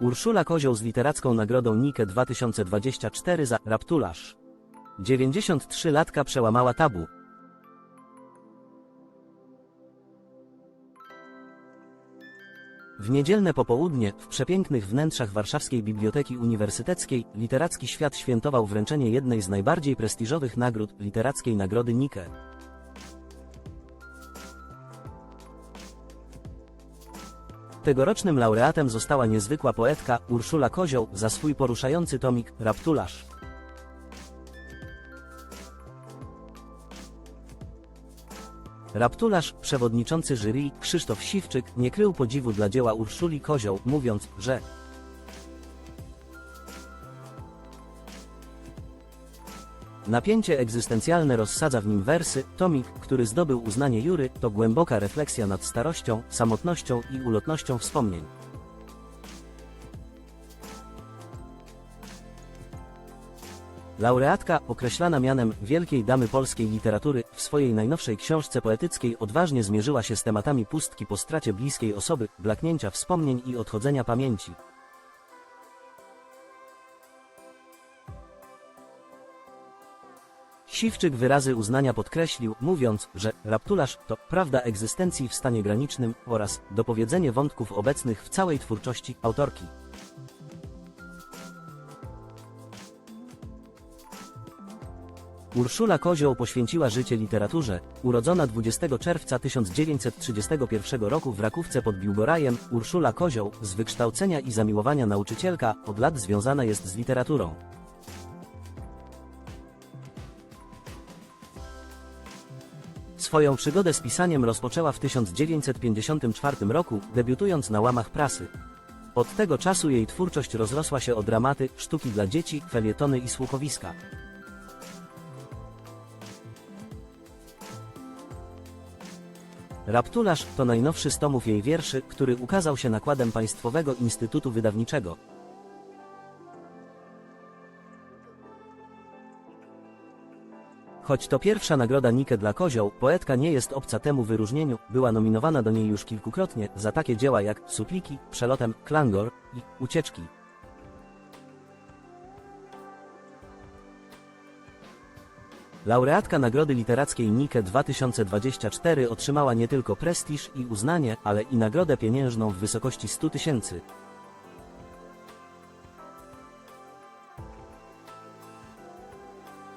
Urszula Kozioł z literacką nagrodą Nike 2024 za Raptularz. 93 latka przełamała tabu. W niedzielne popołudnie, w przepięknych wnętrzach Warszawskiej Biblioteki Uniwersyteckiej, literacki świat świętował wręczenie jednej z najbardziej prestiżowych nagród, literackiej nagrody Nike. Tegorocznym laureatem została niezwykła poetka Urszula Kozioł za swój poruszający tomik Raptularz. Raptularz, przewodniczący jury Krzysztof Siwczyk nie krył podziwu dla dzieła Urszuli Kozioł, mówiąc, że Napięcie egzystencjalne rozsadza w nim wersy, tomik, który zdobył uznanie jury, to głęboka refleksja nad starością, samotnością i ulotnością wspomnień. Laureatka, określana mianem Wielkiej Damy Polskiej Literatury, w swojej najnowszej książce poetyckiej odważnie zmierzyła się z tematami pustki po stracie bliskiej osoby, blaknięcia wspomnień i odchodzenia pamięci. Siwczyk wyrazy uznania podkreślił, mówiąc, że raptularz to prawda egzystencji w stanie granicznym oraz dopowiedzenie wątków obecnych w całej twórczości autorki. Urszula Kozioł poświęciła życie literaturze. Urodzona 20 czerwca 1931 roku w Rakówce pod Biłgorajem, Urszula Kozioł, z wykształcenia i zamiłowania nauczycielka, od lat związana jest z literaturą. Swoją przygodę z pisaniem rozpoczęła w 1954 roku, debiutując na łamach prasy. Od tego czasu jej twórczość rozrosła się o dramaty, sztuki dla dzieci, felietony i słuchowiska. Raptularz to najnowszy z tomów jej wierszy, który ukazał się nakładem Państwowego Instytutu Wydawniczego. Choć to pierwsza nagroda Nike dla Kozioł, poetka nie jest obca temu wyróżnieniu, była nominowana do niej już kilkukrotnie za takie dzieła jak Supliki, Przelotem, Klangor i Ucieczki. Laureatka Nagrody Literackiej Nike 2024 otrzymała nie tylko prestiż i uznanie, ale i nagrodę pieniężną w wysokości 100 tysięcy.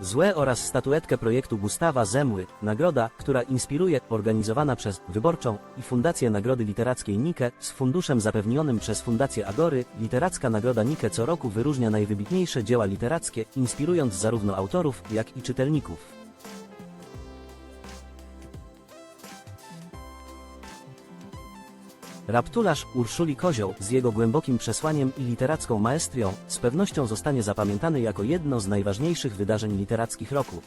Złe oraz statuetkę projektu Gustawa Zemły, nagroda, która inspiruje, organizowana przez Wyborczą i Fundację Nagrody Literackiej Nike z funduszem zapewnionym przez Fundację Agory, Literacka Nagroda Nike co roku wyróżnia najwybitniejsze dzieła literackie, inspirując zarówno autorów, jak i czytelników. Raptularz Urszuli Kozioł z jego głębokim przesłaniem i literacką maestrią z pewnością zostanie zapamiętany jako jedno z najważniejszych wydarzeń literackich roku.